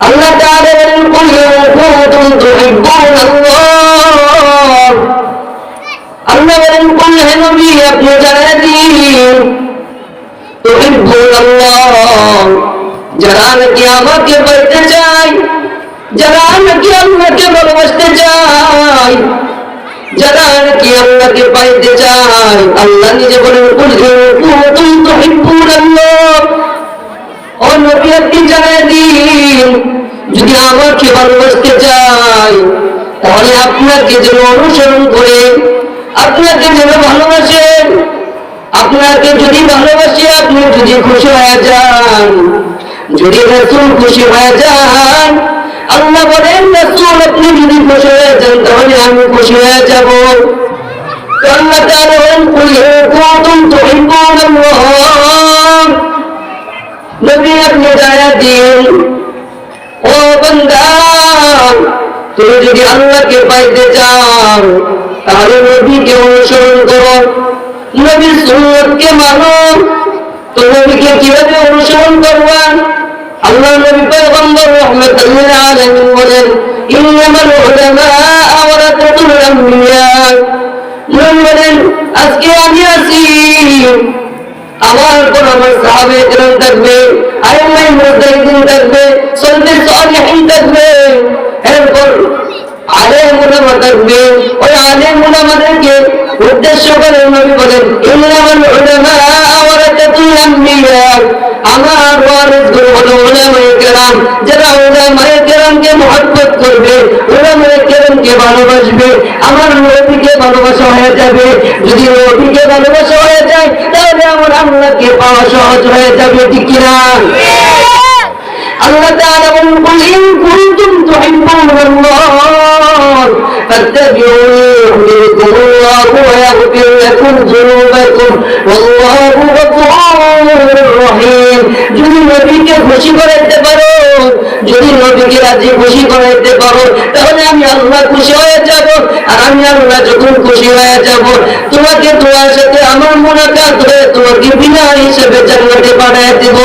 আল্লাহ তাআলা বলেন, কুল কুনতুম তুহিব্বুনাল্লাহ। আল্লাহ বলেন, কুল হে নবী, আপনি জানিয়ে দিন তুহিব্বুনাল্লাহ, যারা নাকি আমাকে পাইতে চায়, যারা নাকি আল্লাহকে ভালোবাসতে চায়, যারা নাকি আল্লাহকে পাইতে চায়, আল্লাহ নিজে বলেন, কুল ইন কুনতুম তুহিব্বুনাল্লাহ। ও নবী আপনি জানিয়ে দিন যদি আমার আমাকে ভালোবাসতে চাই তাহলে আপনাকে যেন অনুসরণ করে। আপনাকে যেন ভালোবাসেন আপনাকে যদি ভালোবাসে, আপনি যদি খুশি হয়ে যান। যদি রসুল খুশি হয়ে যান, আল্লাহ বলেন, রসুল, আপনি যদি খুশি হয়ে যান, তাহলে আমি খুশি হয়ে যাব। আল্লাহ তাআলা বলেন, কুল ইন কুনতুম তুহিব্বুনাল্লাহ। নবী আপনি জানা দিন। যদি আল্লাহকে পাইতে চাও, তাহলে নবীকে অনুসরণ করো। নবীর সুন্নতকে মানো। তো নবীকে কীভাবে অনুসরণ করবা? আল্লাহ নবী পয়গম্বর রহমাতুল্লাহ আলাইহি বলেন, ইন্নামাল উলামা ওয়ারাসাতুল আম্বিয়া। নবী বলেন, আজকে আমি আছি। আমার পর আমার সাহাবে থাকবে আলেম উলামা থাকবে ওই আলেম উলামাদেরকে উদ্দেশ্য করে নবী বলেন ইন্নামাল উলামা ওয়ারাসাতুল আম্বিয়া। আমার ওয়ারিসগুলো হলো উলামায়ে কেরাম যারা উলামায়ে কেরামকে মহব্বত করবে উলামায়ে কেরামকে ভালোবাসবে। আমার নবীকে ভালোবাসা হয়ে যাবে। যদি নবীকে ভালোবাসা হয়ে যায় তাহলে আমার আল্লাহকে পাওয়া সহজ হয়ে যাবে ঠিক কিনা? আল্লাহ তাআলা বলেন রহিম। যদি নবীকে খুশি করাইতে পারো, যদি নবীকে রাজি খুশি করাইতে পারো, তাহলে আমি আল্লাহ খুশি হয়ে যাব। আর আমি আল্লাহ যখন খুশি হয়ে যাব, তোমাকে তোমার সাথে আমার মোলাকাত হয়ে তোমাকে বিনা হিসেবে জান্নাতে পাঠিয়ে দেব।